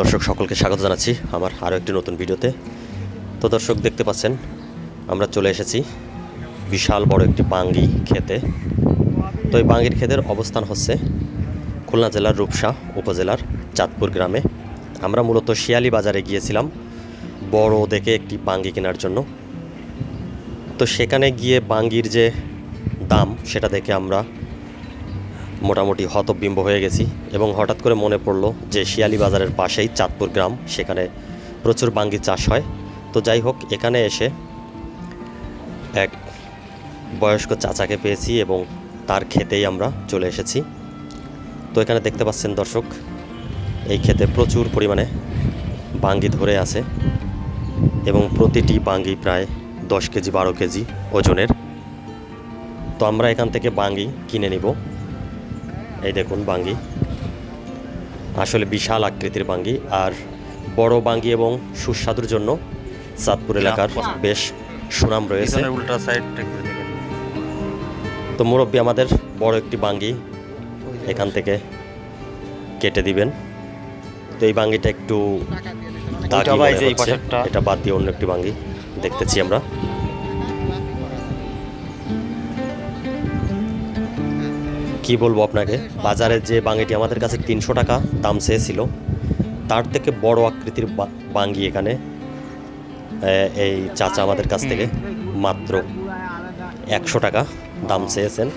দর্শক সকলকে স্বাগত জানাচ্ছি আমার আরও একটি নতুন ভিডিওতে। তো দর্শক দেখতে পাচ্ছেন, আমরা চলে এসেছি বিশাল বড় একটি বাঙ্গি খেতে। তো এই বাঙ্গির ক্ষেতের অবস্থান হচ্ছে খুলনা জেলার রূপসা উপজেলার চাঁদপুর গ্রামে। আমরা মূলত শিয়ালি বাজারে গিয়েছিলাম বড় দেখে একটি বাঙ্গি কেনার জন্য। তো সেখানে গিয়ে বাঙ্গির যে দাম, সেটা দেখে আমরা মোটামুটি হতবিম্ব হয়ে গেছি এবং হঠাৎ করে মনে পড়ল যে শিয়ালি বাজারের পাশেই চাঁদপুর গ্রাম, সেখানে প্রচুর বাঙ্গি চাষ হয়। তো যাই হোক, এখানে এসে এক বয়স্ক চাচাকে পেয়েছি এবং তার খেতেই আমরা চলে এসেছি। তো এখানে দেখতে পাচ্ছেন দর্শক, এই ক্ষেতে প্রচুর পরিমাণে বাঙ্গি ধরে আছে এবং প্রতিটি বাঙ্গি প্রায় দশ কেজি, বারো কেজি ওজনের। তো আমরা এখান থেকে বাঙ্গি কিনে নিব। এই দেখুন বাঙ্গি। আসলে বিশাল আকৃতির বাঙ্গি আর বড় বাঙ্গি এবং সুস্বাদুর জন্য চাঁদপুর এলাকার বেশ সুনাম রয়েছে। উল্টা তো মুরব্বী আমাদের বড় একটি বাঙ্গি এখান থেকে কেটে দিবেন। তো এই বাঙ্গিটা একটু। এটা বাদ দিয়ে অন্য একটি বাঙ্গি দেখতেছি আমরা। কি বলব আপনাকে বাজারে যে বাঙ্গিটি আমাদের কাছে তিনশো টাকা দাম চেয়েছিল তার থেকে বড় আকৃতির বাঙ্গি এখানে এই চাচা আমাদের কাছ থেকে মাত্র একশো টাকা দাম চেয়েছেন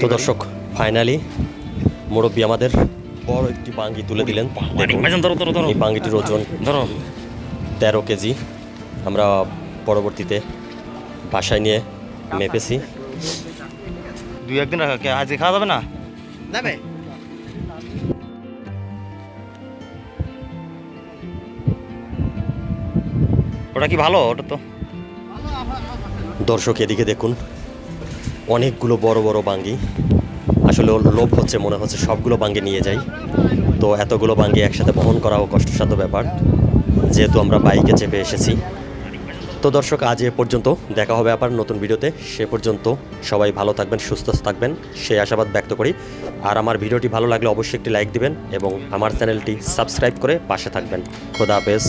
তো দর্শক ফাইনালি মুরব্বী আমাদের বড় একটি বাঙ্গি তুলে দিলেন এই বাঙ্গিটির ওজন ধরো তেরো কেজি আমরা পরবর্তীতে বাসায় নিয়ে মেপেছি। দুই একদিন আজকে খাওয়া যাবে না? যাবে। ওটা কি ভালো? ওটা তো। দর্শক এদিকে দেখুন অনেকগুলো বড় বড় বাঙ্গি। আসলে ওর লোভ হচ্ছে মনে হচ্ছে সবগুলো বাঙ্গি নিয়ে যাই। তো এতগুলো বাঙ্গি একসাথে বহন করাও কষ্টসাধ্য ব্যাপার। যেহেতু আমরা বাইকে চেপে এসেছি তো দর্শক, আজ এ পর্যন্ত দেখা হবে আবার নতুন ভিডিওতে। সে পর্যন্ত সবাই ভালো থাকবেন, সুস্থ থাকবেন, সেই আশাবাদ ব্যক্ত করি। আর আমার ভিডিওটি ভালো লাগলে অবশ্যই একটি লাইক দিবেন এবং আমার চ্যানেলটি সাবস্ক্রাইব করে পাশে থাকবেন। খোদা হাফেজ।